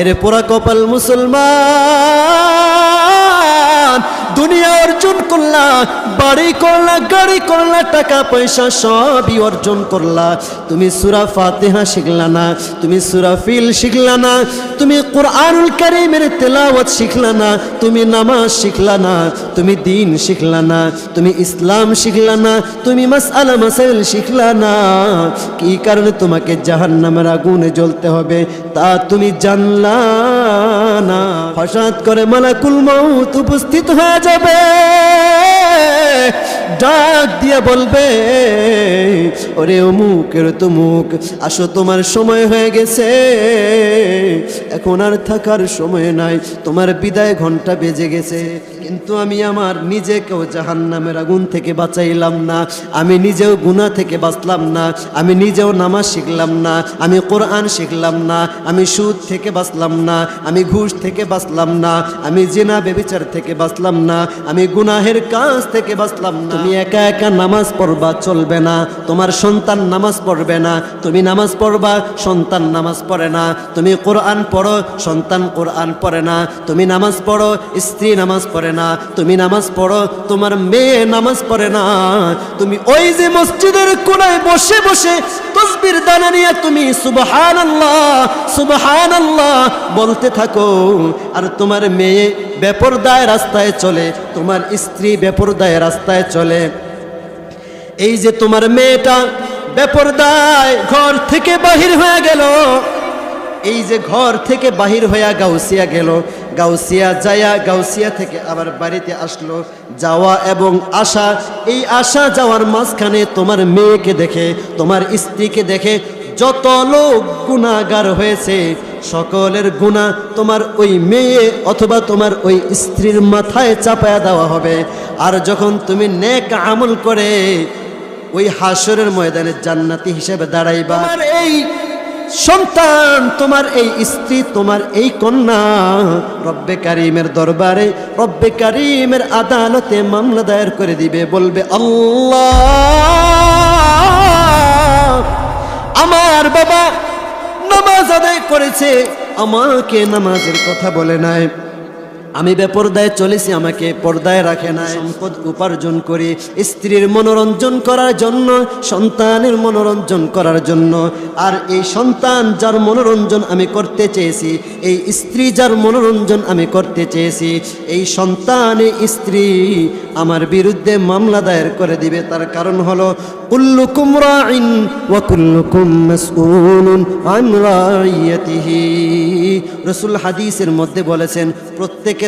এর পোড়া কপাল মুসলমান। দুনিয়া অর্জন করলা, বাড়ি করলা, গাড়ি করলা, টাকা পয়সা সবই অর্জন করলা। তুমি সুরা ফাতেহা শিখলা না, তুমি সুরা ফিল শিখলা না, তুমি কোরআনুল কারীমের তেলাওয়াত শিখলা না, তুমি নামাজ শিখলা না, তুমি দিন শিখলা না, তুমি ইসলাম শিখলা না, তুমি মাসআলা মাসাইল শিখলা না। কি কারণে তোমাকে জাহান্নামের আগুনে জ্বলতে হবে তা তুমি জানলা না? হঠাৎ করে মালাকুল মউত উপস্থিত হয়ে যাবে ডাক দিয়ে বলবে, ওরে অমুকের তমুক, আসো তোমার সময় হয়ে গেছে। এখন আর থাকার সময় নাই, তোমার বিদায় ঘণ্টা বেজে গেছে। কিন্তু আমি আমার নিজেকেও জাহান্নামের আগুন থেকে বাঁচাইলাম না, আমি নিজেও গুনাহ থেকে বাঁচলাম না, আমি নিজেও নামাজ শিখলাম না, আমি কোরআন শিখলাম না, আমি সুদ থেকে বাঁচলাম না, আমি ঘুষ থেকে বাঁচলাম না, আমি জেনা বেবিচার থেকে বাঁচলাম না, আমি গুনাহের কাজ থেকে বাঁচলাম না। তুমি একা একা নামাজ পড়বা, চলবে না। তোমার সন্তান নামাজ পড়বে না। তুমি নামাজ পড়বা, সন্তান নামাজ পড়ে না। তুমি কোরআন পড়ো, সন্তান কোরআন পড়ে না। তুমি নামাজ পড়ো, স্ত্রী নামাজ পড়ে না। তুমি নামাজ পড়ো, তোমার মেয়ে নামাজ পড়ে না। তুমি ওই যে মসজিদের কোনায় বসে বসে তসবির দানা নিয়ে তুমি সুবহানাল্লাহ সুবহানাল্লাহ বলতে থাকো। আর তোমার মেয়ে বেপরদায় রাস্তায় চলে, তোমার স্ত্রী বেপরদায় রাস্তায় চলে। এই যে তোমার মেয়েটা বেপরদায় ঘর থেকে বাহির হয়ে গেল, এই যে ঘর থেকে বাহির হইয়া গাউসিয়া গেল, গাউসিয়া যায়া গাউসিয়া থেকে আবার বাড়িতে আসলো। যাওয়া এবং আসা, এই আসা যাওয়ার মাঝখানে তোমার মেয়েকে দেখে, তোমার স্ত্রীকে দেখে যত লোক গুণাগার হয়েছে, সকলের গুণা তোমার ওই মেয়ে অথবা তোমার ওই স্ত্রীর মাথায় চাপায়া দেওয়া হবে। আর যখন তুমি নেক আমল করে ওই হাসরের ময়দানে জান্নাতি হিসেবে দাঁড়াইবা, তোমার এই সন্তান, তোমার এই স্ত্রী, তোমার এই কন্যা রব্বে কারিমের দরবারে, রব্বে কারিমের আদালতে মামলা দায়ের করে দিবে, বলবে, আল্লাহ আমার বাবা নামাজ আদায় করেছে আমাকে নামাজের কথা বলে নাই। আমি বেপরদায় চলেছি, আমাকে পর্দায় রাখে না সম্পদ উপার্জন করি, স্ত্রীর মনোরঞ্জন করার জন্য, সন্তানের মনোরঞ্জন করার জন্য। আর এই সন্তান যার মনোরঞ্জন আমি করতে চেয়েছি, এই স্ত্রী যার মনোরঞ্জন আমি করতে চেয়েছি, এই সন্তান স্ত্রী আমার বিরুদ্ধে মামলা দায়ের করে দিবে। তার কারণ হলো রাসূল হাদিসের মধ্যে বলেছেন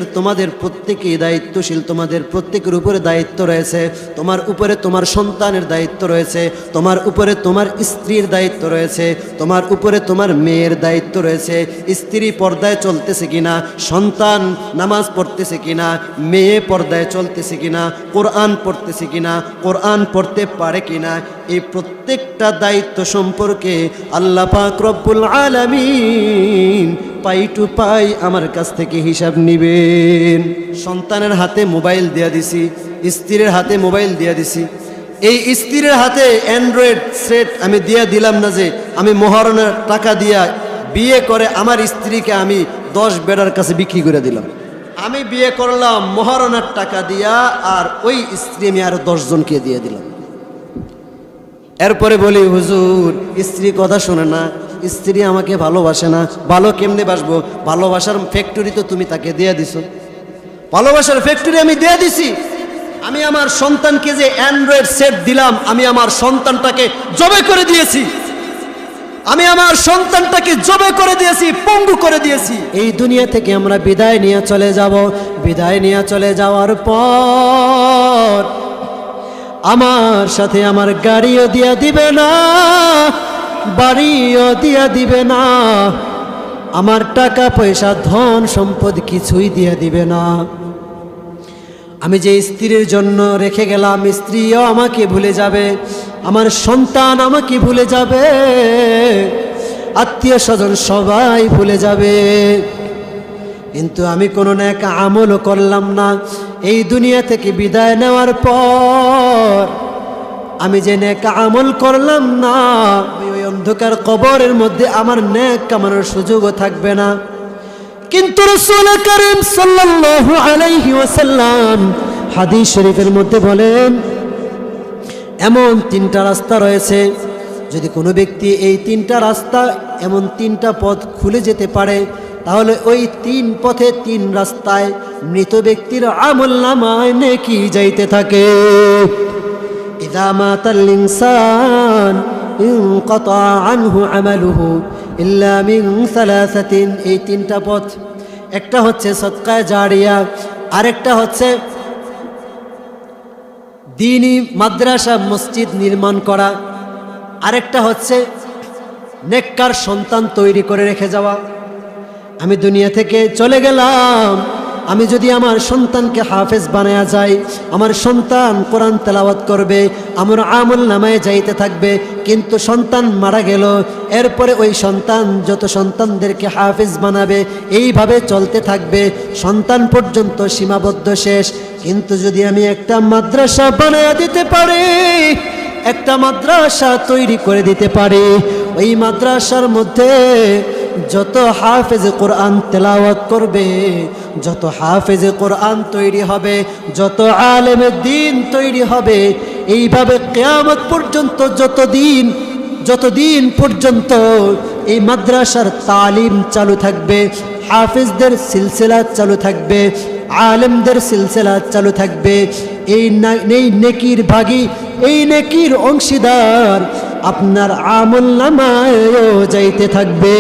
প্রত্যেকের তোমাদের প্রত্যেকেই দায়িত্বশীল, তোমাদের প্রত্যেকের উপরে দায়িত্ব রয়েছে। তোমার উপরে তোমার সন্তানের দায়িত্ব রয়েছে, তোমার উপরে তোমার স্ত্রীর দায়িত্ব রয়েছে, তোমার উপরে তোমার মেয়ের দায়িত্ব রয়েছে। স্ত্রী পর্দায় চলতেছে কিনা, সন্তান নামাজ পড়তেছে কিনা, মেয়ে পর্দায় চলতেছে কিনা, কোরআন পড়তেছে কিনা, কোরআন পড়তে পারে কিনা, এই প্রত্যেকটা দায়িত্ব সম্পর্কে আল্লাহ পাক রব্বুল আলামিন পাই টু পাই আমার কাছ থেকে হিসাব নিবেন। সন্তানের হাতে মোবাইল দেয়া দিছি, স্ত্রীর হাতে মোবাইল দেয়া দিছি। এই স্ত্রীর হাতে অ্যান্ড্রয়েড সেট আমি দিয়া দিলাম না যে আমি মহারণের টাকা দিয়া বিয়ে করে আমার স্ত্রীকে আমি দশ বেড়ার কাছে বিক্রি করে দিলাম। আমি বিয়ে করলাম, মহারণের টাকা দিয়া আর ওই স্ত্রী আমি আরও দশজনকে দিয়ে দিলাম। এরপরে বলি, হুজুর, স্ত্রী কথা শোনে না। স্ত্রী আমাকে ভালোবাসে না, ভালো কেমনে বাসবো? ভালোবাসার ফ্যাক্টরি তো তুমি তাকে দিয়ে দিছো। ভালোবাসার ফ্যাক্টরি আমি দিয়ে দিছি। আমি আমার সন্তানকে যে অ্যান্ড্রয়েড সেট দিলাম, আমি আমার সন্তানটাকে জবে করে দিয়েছি। আমি আমার সন্তানটাকে জবে করে দিয়েছি, পঙ্গু করে দিয়েছি। এই দুনিয়া থেকে আমরা বিদায় নিয়ে চলে যাব। বিদায় নিয়ে চলে যাওয়ার পর আমার সাথে আমার গাড়িও দিয়া দিবে না। বাড়িও দিয়া দিবে না। আমার টাকা, পয়সা, ধন, সম্পদ কিছুই দিয়া দিবে না। আমি যে স্ত্রীর জন্য রেখে গেলাম, স্ত্রীও আমাকে ভুলে যাবে। আমার সন্তান আমাকে ভুলে যাবে। আত্মীয় স্বজন সবাই ভুলে যাবে। কিন্তু আমি কোনো না এক আমলও করলাম না। এই দুনিয়া থেকে বিদায় নেওয়ার পর আমি যে নেক আমল করলাম না, ওই অন্ধকার কবরের মধ্যে আমার নেক কামানোর সুযোগও থাকবে না। কিন্তু রসুল করিম সাল্লাল্লাহু আলাইহি ওয়াসাল্লাম হাদিস শরীফের মধ্যে বলেন, এমন তিনটা রাস্তা রয়েছে, যদি কোনো ব্যক্তি এই তিনটা রাস্তা এমন তিনটা পথ খুলে যেতে পারে, তাহলে ওই তিন পথে তিন রাস্তায় মৃত ব্যক্তির আমল নামায় নেকি যাইতে থাকে। ইদা মাতাল ইনসান ইনকাতা আনহু আমালুহু ইল্লা মিন সালাসাতিন এই তিনটা পথ। একটা হচ্ছে সৎকায় জারিয়া, আরেকটা হচ্ছে দিনই মাদ্রাসা মসজিদ নির্মাণ করা, আরেকটা হচ্ছে নেককার সন্তান তৈরি করে রেখে যাওয়া। আমি দুনিয়া থেকে চলে গেলাম আমি যদি আমার সন্তানকে হাফেজ বানায়া যাই, আমার সন্তান কোরআন তেলাওয়াত করবে, আমার আমল নামায় যাইতে থাকবে, কিন্তু সন্তান মারা গেল, এরপরে ওই সন্তান যত সন্তানদেরকে হাফেজ বানাবে, এইভাবে চলতে থাকবে, সন্তান পর্যন্ত সীমাবদ্ধ শেষ। কিন্তু যদি আমি একটা মাদ্রাসা বানায়া দিতে পারি, একটা মাদ্রাসা তৈরি করে দিতে পারি, ওই মাদ্রাসার মধ্যে যত হাফেজ কোরআন তেলাওয়াত করবে, যত হাফেজ কোরআন তৈরি হবে, যত আলেমের দিন তৈরি হবে, এইভাবে কেয়ামত পর্যন্ত যত দিন যতদিন পর্যন্ত এই মাদ্রাসার তালিম চালু থাকবে, হাফিজদের সিলসিলা চালু থাকবে, আলেমদের সিলসিলা চালু থাকবে এই নেকির ভাগী, এই নেকির অংশীদার আপনার আমল নামায়ও যাইতে থাকবে।